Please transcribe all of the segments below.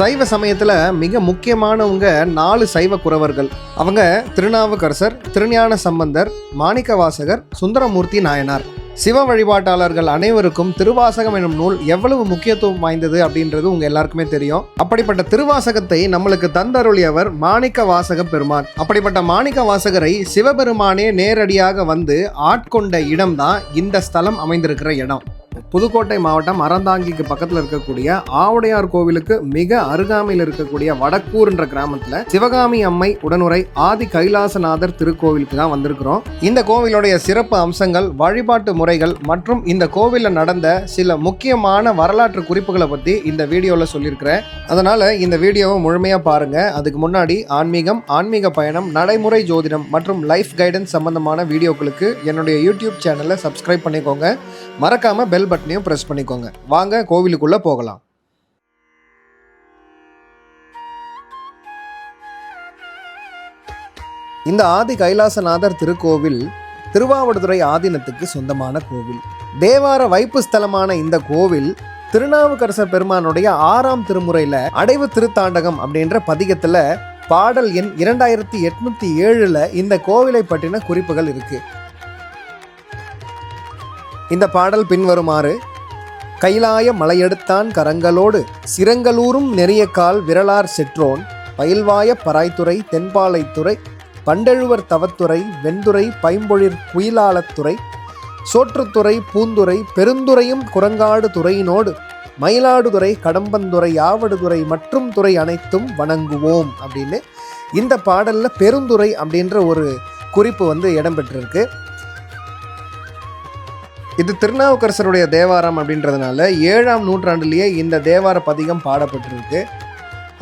சைவ சமயத்தில் மிக முக்கியமானவங்க நாலு சைவ குறவர்கள். அவங்க திருநாவுக்கரசர் திருஞான சம்பந்தர் மாணிக்கவாசகர் சுந்தரமூர்த்தி நாயனார். சிவ வழிபாட்டாளர்கள் அனைவருக்கும் திருவாசகம் எனும் நூல் எவ்வளவு முக்கியத்துவம் வாய்ந்தது அப்படின்றது உங்க எல்லாருக்குமே தெரியும். அப்படிப்பட்ட திருவாசகத்தை நம்மளுக்கு தந்தருளியவர் மாணிக்க வாசக பெருமான். அப்படிப்பட்ட மாணிக்க வாசகரை சிவபெருமானே நேரடியாக வந்து ஆட்கொண்ட இடம்தான் இந்த ஸ்தலம் அமைந்திருக்கிற இடம். புதுக்கோட்டை மாவட்டம் அறந்தாங்கிக்கு பக்கத்தில் இருக்கக்கூடிய ஆவுடையார் கோவிலுக்கு மிக அருகாமையில் இருக்கக்கூடிய வடக்கூர் என்ற கிராமத்தில் சிவகாமி அம்மை உடனுரை ஆதி கைலாசநாதர் திருக்கோவிலுக்கு தான் வந்திருக்கிறோம். இந்த கோவிலுடைய சிறப்பு அம்சங்கள் வழிபாட்டு முறைகள் மற்றும் இந்த கோவிலில் நடந்த சில முக்கியமான வரலாற்று குறிப்புகளை பற்றி இந்த வீடியோவில் சொல்லியிருக்கிறேன். அதனால் இந்த வீடியோவை முழுமையாக பாருங்கள் அதுக்கு முன்னாடி ஆன்மீகம் ஆன்மீக பயணம் நடைமுறை ஜோதிடம் மற்றும் லைஃப் கைடன்ஸ் சம்பந்தமான வீடியோக்களுக்கு என்னுடைய யூடியூப் சேனலை சப்ஸ்கிரைப் பண்ணிக்கோங்க. மறக்காம பெல் பட்டனையும் ப்ரெஸ் பண்ணிக்கோங்க. வாங்க கோவிலுக்குள்ளே போகலாம். இந்த ஆதி கைலாசநாதர் திருக்கோவில் திருவாவடுதுறை ஆதீனத்துக்கு சொந்தமான கோவில். தேவார வைப்பு ஸ்தலமான இந்த கோவில் திருநாவுக்கரசர் பெருமானுடைய ஆறாம் திருமுறையில் அடைவு திருத்தாண்டகம் அப்படின்ற பதிகத்துல பாடல் எண் இரண்டாயிரத்தி எட்நூத்தி ஏழுல இந்த கோவிலை பற்றின குறிப்புகள் இருக்கு. இந்த பாடல் பின்வருமாறு கைலாய மலையெடுத்தான் கரங்களோடு சிரங்களூரும் நெறிய கால் விரலார் செற்றோன் பயில்வாய பராய்த்துறை தென்பாலைத்துறை பண்டெழுவர் தவத்துறை வெண்துறை பைம்பொழிற் குயிலாளத்துறை சோற்றுத்துறை பூந்துறை பெருந்துறையும் குரங்காடு துறையினோடு மயிலாடுதுறை கடம்பந்துறை ஆவடுதுறை மற்றும் துறை அனைத்தும் வணங்குவோம் அப்படின்னு இந்த பாடலில் பெருந்துறை அப்படின்ற ஒரு குறிப்பு வந்து இடம்பெற்றிருக்கு இது திருநாவுக்கரசருடைய தேவாரம் அப்படின்றதுனால ஏழாம் நூற்றாண்டுலேயே இந்த தேவார பதிகம் பாடப்பட்டிருக்கு.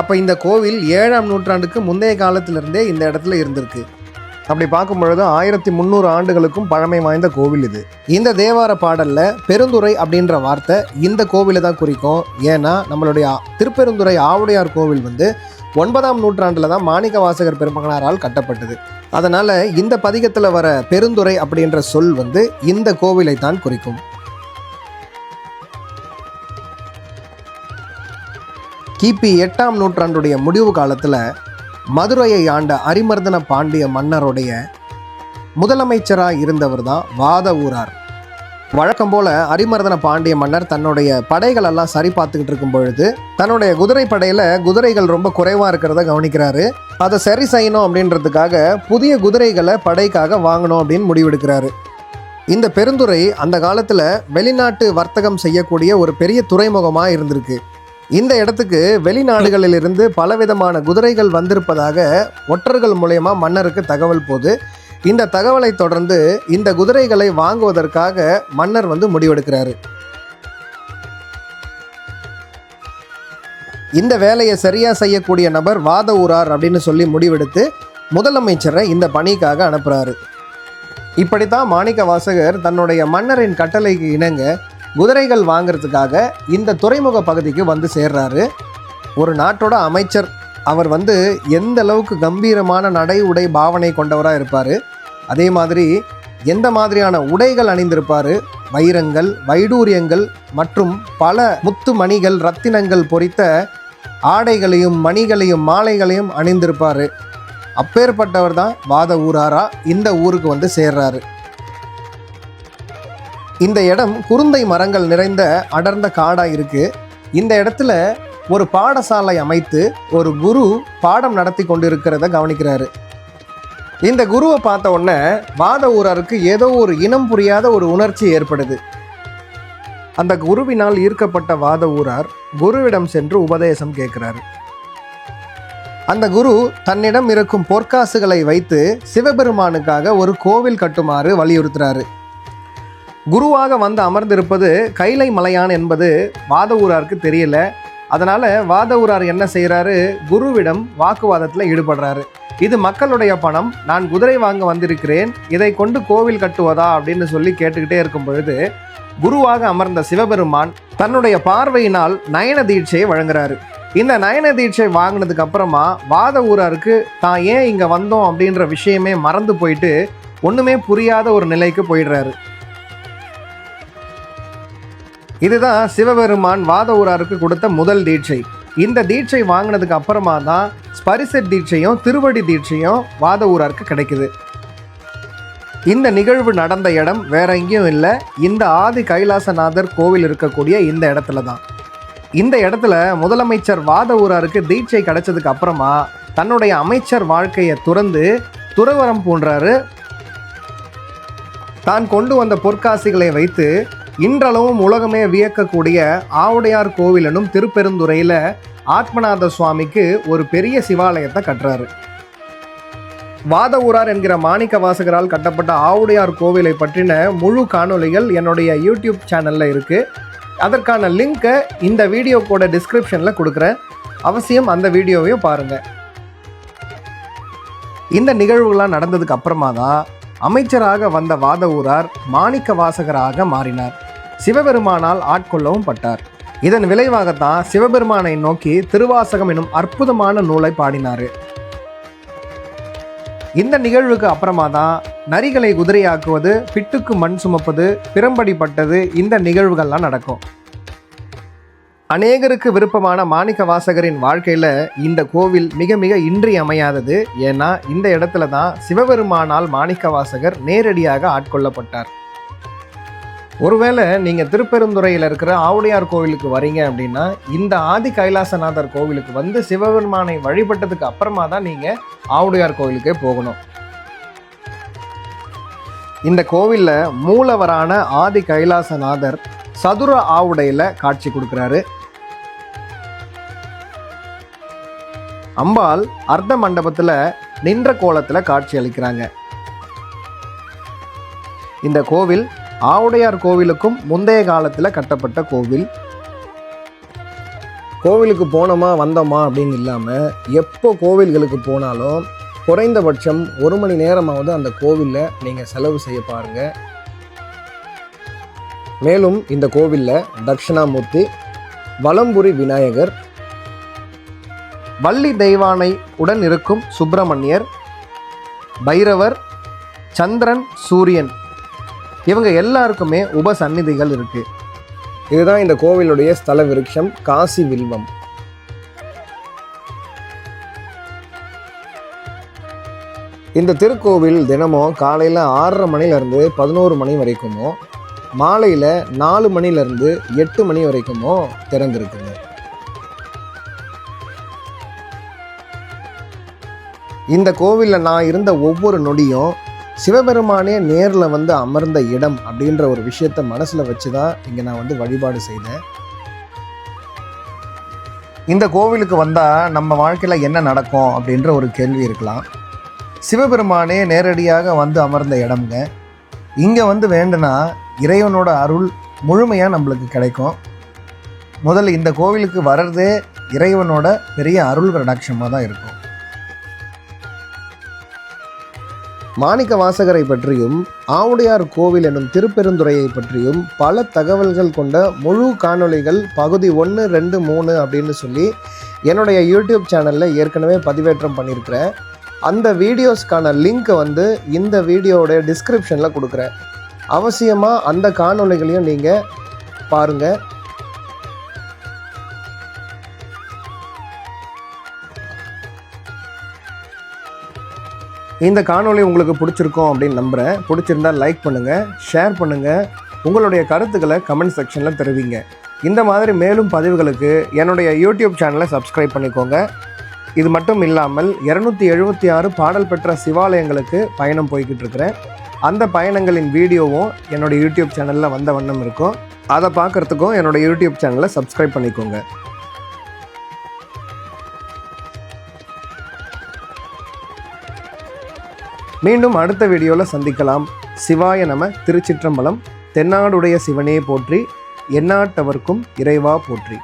அப்போ இந்த கோவில் ஏழாம் நூற்றாண்டுக்கு முந்தைய காலத்திலிருந்தே இந்த இடத்துல இருந்திருக்கு. அப்படி பார்க்கும் பொழுது ஆயிரத்தி முந்நூறு ஆண்டுகளுக்கும் பழமை வாய்ந்த கோவில் இது. இந்த தேவார பாடலில் பெருந்துறை அப்படின்ற வார்த்தை இந்த கோவிலை தான் குறிக்கும். ஏன்னா நம்மளுடைய திருப்பெருந்துறை ஆவுடையார் கோவில் வந்து ஒன்பதாம் நூற்றாண்டில் தான் மாணிக்க வாசகர் பெருமகனாரால் கட்டப்பட்டது. அதனால் இந்த பதிகத்தில் வர பெருந்துறை அப்படின்ற சொல் வந்து இந்த கோவிலை தான் குறிக்கும். கிபி எட்டாம் நூற்றாண்டுடைய முடிவு காலத்தில் மதுரையை ஆண்ட அரிமர்தன பாண்டிய மன்னருடைய முதலமைச்சராக இருந்தவர் தான் வாத ஊரார். வழக்கம் போல அரிமர்தன பாண்டிய மன்னர் தன்னுடைய படைகள் எல்லாம் சரி பார்த்துக்கிட்டு இருக்கும் பொழுது தன்னுடைய குதிரை படையில குதிரைகள் ரொம்ப குறைவா இருக்கிறத கவனிக்கிறாரு. அதை சரி செய்யணும் அப்படின்றதுக்காக புதிய குதிரைகளை படைக்காக வாங்கணும் அப்படின்னு முடிவெடுக்கிறாரு. இந்த பெருந்துறை அந்த காலத்துல வெளிநாட்டு வர்த்தகம் செய்யக்கூடிய ஒரு பெரிய துறைமுகமா இருந்திருக்கு. இந்த இடத்துக்கு வெளிநாடுகளிலிருந்து பலவிதமான குதிரைகள் வந்திருப்பதாக ஒற்றர்கள் மூலயமா மன்னருக்கு தகவல் போது இந்த தகவலை தொடர்ந்து இந்த குதிரைகளை வாங்குவதற்காக மன்னர் வந்து முடிவெடுக்கிறாரு. இந்த வேலையை சரியா செய்யக்கூடிய நபர் வாத ஊரார் அப்படின்னு சொல்லி முடிவெடுத்து முதலமைச்சரை இந்த பணிக்காக அனுப்புறாரு. இப்படித்தான் மாணிக்க வாசகர் தன்னுடைய மன்னரின் கட்டளைக்கு இணங்க குதிரைகள் வாங்கிறதுக்காக இந்த துறைமுக பகுதிக்கு வந்து சேர்றாரு. ஒரு நாட்டோட அமைச்சர் அவர் வந்து எந்த அளவுக்கு கம்பீரமான நடை உடை பாவனை கொண்டவராக இருப்பார்? அதே மாதிரி எந்த மாதிரியான உடைகள் அணிந்திருப்பார்? வைரங்கள் வைடூரியங்கள் மற்றும் பல முத்து மணிகள் ரத்தினங்கள் பொறித்த ஆடைகளையும் மணிகளையும் மாலைகளையும் அணிந்திருப்பார். அப்பேற்பட்டவர் தான் வாத ஊராரா இந்த ஊருக்கு வந்து சேர்றாரு. இந்த இடம் குருந்தை மரங்கள் நிறைந்த அடர்ந்த காடாக இருக்குது இந்த இடத்துல ஒரு பாடசாலை அமைத்து ஒரு குரு பாடம் நடத்தி கொண்டிருக்கிறத கவனிக்கிறாரு. இந்த குருவை பார்த்த உடனே வாத ஊராருக்கு ஏதோ ஒரு இனம் புரியாத ஒரு உணர்ச்சி ஏற்படுது. அந்த குருவினால் ஈர்க்கப்பட்ட வாத ஊரார் குருவிடம் சென்று உபதேசம் கேட்கிறாரு. அந்த குரு தன்னிடம் இருக்கும் பொற்காசுகளை வைத்து சிவபெருமானுக்காக ஒரு கோவில் கட்டுமாறு வலியுறுத்துறாரு. குருவாக வந்து அமர்ந்திருப்பது கைலை மலையான் என்பது வாத ஊராருக்கு தெரியல அதனால வாத என்ன செய்கிறாரு குருவிடம் வாக்குவாதத்தில் ஈடுபடுறாரு. இது மக்களுடைய பணம். நான் குதிரை வாங்க வந்திருக்கிறேன். இதை கொண்டு கோவில் கட்டுவதா? அப்படின்னு சொல்லி கேட்டுக்கிட்டே இருக்கும் பொழுது குருவாக அமர்ந்த சிவபெருமான் தன்னுடைய பார்வையினால் நயன தீட்சையை வழங்குறாரு. இந்த நயன தீட்சை வாங்கினதுக்கு அப்புறமா வாத ஊராருக்கு தான் ஏன் இங்கே வந்தோம்? அப்படின்ற விஷயமே மறந்து போயிட்டு ஒன்றுமே புரியாத ஒரு நிலைக்கு போயிடுறாரு. இதுதான் சிவபெருமான் வாத ஊராருக்கு கொடுத்த முதல் தீட்சை. இந்த தீட்சை வாங்கினதுக்கு அப்புறமா தான் ஸ்பரிச தீட்சையும் திருவடி தீட்சையும் வாத ஊராருக்கு கிடைக்குது. இந்த நிகழ்வு நடந்த இடம் வேற எங்கேயும் இல்லை. இந்த ஆதி கைலாசநாதர் கோவில் இருக்கக்கூடிய இந்த இடத்துல தான். இந்த இடத்துல முதலமைச்சர் வாத ஊராருக்கு தீட்சை கிடைச்சதுக்கு அப்புறமா தன்னுடைய அமைச்சர் வாழ்க்கையை துறந்து துறவரம் பூன்றாரு தான் கொண்டு வந்த பொற்காசிகளை வைத்து இன்றளவும் உலகமே வியக்கக்கூடிய ஆவுடையார் கோவில் எனும் திருப்பெருந்துறையில் ஆத்மநாத சுவாமிக்கு ஒரு பெரிய சிவாலயத்தை கட்டுறாரு. வாதவூரார் என்கிற மாணிக்க வாசகரால் கட்டப்பட்ட ஆவுடையார் கோவிலை பற்றின முழு காணொளிகள் என்னுடைய யூடியூப் சேனலில் இருக்குது அதற்கான லிங்க்கை இந்த வீடியோ கூட டிஸ்கிரிப்ஷனில் கொடுக்குறேன். அவசியம் அந்த வீடியோவையும் பாருங்கள் இந்த நிகழ்வுகள்லாம் நடந்ததுக்கு அப்புறமா தான் அமைச்சராக வந்த வாதவூரார் மாணிக்க வாசகராக மாறினார். சிவபெருமானால் ஆட்கொள்ளவும் பட்டார். இதன் விளைவாகத்தான் சிவபெருமானை நோக்கி திருவாசகம் எனும் அற்புதமான நூலை பாடினார். இந்த நிகழ்வுக்கு அப்புறமா தான் நரிகளை குதிரையாக்குவது பிட்டுக்கு மண் சுமப்பது பிறம்படிப்பட்டது இந்த நிகழ்வுகள்லாம் நடக்கும். அநேகருக்கு விருப்பமான மாணிக்க வாசகரின் வாழ்க்கையில் இந்த கோவில் மிக மிக இன்றியமையாதது ஏன்னா இந்த இடத்துல தான் சிவபெருமானால் மாணிக்க வாசகர் நேரடியாக ஆட்கொள்ளப்பட்டார். ஒருவேளை நீங்கள் திருப்பெருந்துறையில் இருக்கிற ஆவுடையார் கோவிலுக்கு வரீங்க அப்படின்னா இந்த ஆதி கைலாசநாதர் கோவிலுக்கு வந்து சிவபெருமானை வழிபட்டதுக்கு அப்புறமா தான் நீங்கள் ஆவுடையார் கோவிலுக்கே போகணும். இந்த கோவிலில் மூலவரான ஆதி கைலாசநாதர் சதுர ஆவுடையில் காட்சி கொடுக்குறாரு. அம்பாள் அர்த்த மண்டபத்தில் நின்ற கோலத்தில் காட்சி அளிக்கிறாங்க. இந்த கோவில் ஆவுடையார் கோவிலுக்கும் முந்தைய காலத்தில் கட்டப்பட்ட கோவில். கோவிலுக்கு போனோமா வந்தோமா அப்படின்னு இல்லாமல் எப்போ கோவில்களுக்கு போனாலும் குறைந்தபட்சம் ஒரு மணி நேரமாவது அந்த கோவிலில் நீங்கள் செலவு செய்ய பாருங்கள் மேலும் இந்த கோவிலில் தட்சிணாமூர்த்தி வலம்புரி விநாயகர் வள்ளி தெய்வானை உடன் இருக்கும் சுப்பிரமணியர் பைரவர் சந்திரன் சூரியன் இவங்க எல்லாருக்குமே உபசந்நிதிகள் இருக்குது இதுதான் இந்த கோவிலுடைய ஸ்தல விருட்சம் காசி வில்வம். இந்த திருக்கோவில் தினமும் காலையில் ஆறரை மணிலேருந்து பதினோரு மணி வரைக்குமோ மாலையில் நாலு மணிலேருந்து எட்டு மணி வரைக்குமோ திறந்திருக்குங்க. இந்த கோவிலில் நான் இருந்த ஒவ்வொரு நொடியும் சிவபெருமானே நேரில் வந்து அமர்ந்த இடம் அப்படின்ற ஒரு விஷயத்த மனசில் வச்சு தான் இங்கே நான் வந்து வழிபாடு செய்தேன். இந்த கோவிலுக்கு வந்தால் நம்ம வாழ்க்கையில் என்ன நடக்கும் அப்படின்ற ஒரு கேள்வி இருக்கலாம். சிவபெருமானே நேரடியாக வந்து அமர்ந்த இடம்ங்க. இங்கே வந்து வேண்டுனா இறைவனோட அருள் முழுமையாக நம்மளுக்கு கிடைக்கும். முதல்ல இந்த கோவிலுக்கு வர்றதே இறைவனோட பெரிய அருள் கடாட்சமாக தான் இருக்கும். மாணிக்க வாசகரை பற்றியும் ஆவுடையார் கோவில் எனும் திருப்பெருந்துறையை பற்றியும் பல தகவல்கள் கொண்ட முழு காணொளிகள் பகுதி ஒன்று ரெண்டு மூணு அப்படின்னு சொல்லி என்னுடைய யூடியூப் சேனலில் ஏற்கனவே பதிவேற்றம் பண்ணியிருக்கிறேன். அந்த வீடியோஸ்க்கான லிங்க்கை வந்து இந்த வீடியோவுடைய டிஸ்கிரிப்ஷனில் கொடுக்குறேன். அவசியமாக அந்த காணொளிகளையும் நீங்கள் பாருங்கள் இந்த காணொலி உங்களுக்கு பிடிச்சிருக்கும் அப்படின்னு நம்புகிறேன் பிடிச்சிருந்தா லைக் பண்ணுங்கள் ஷேர் பண்ணுங்கள் உங்களுடைய கருத்துக்களை கமெண்ட் செக்ஷனில் தெரிவிங்க. இந்த மாதிரி மேலும் பதிவுகளுக்கு என்னுடைய யூடியூப் சேனலை சப்ஸ்கிரைப் பண்ணிக்கோங்க. இது மட்டும் இல்லாமல் இரநூத்தி எழுபத்தி ஆறு பாடல் பெற்ற சிவாலயங்களுக்கு பயணம் போய்கிட்டு இருக்கிறேன். அந்த பயணங்களின் வீடியோவும் என்னோடய யூடியூப் சேனலில் வந்த வண்ணம் இருக்கும். அதை பார்க்குறதுக்கும் என்னோடய யூடியூப் சேனலை சப்ஸ்கிரைப் பண்ணிக்கோங்க. மீண்டும் அடுத்த வீடியோவில் சந்திக்கலாம். சிவாய நம திருச்சிற்றம்பலம் தென்னாடுடைய சிவனே போற்றி எந்நாட்டவர்க்கும் இறைவா போற்றி.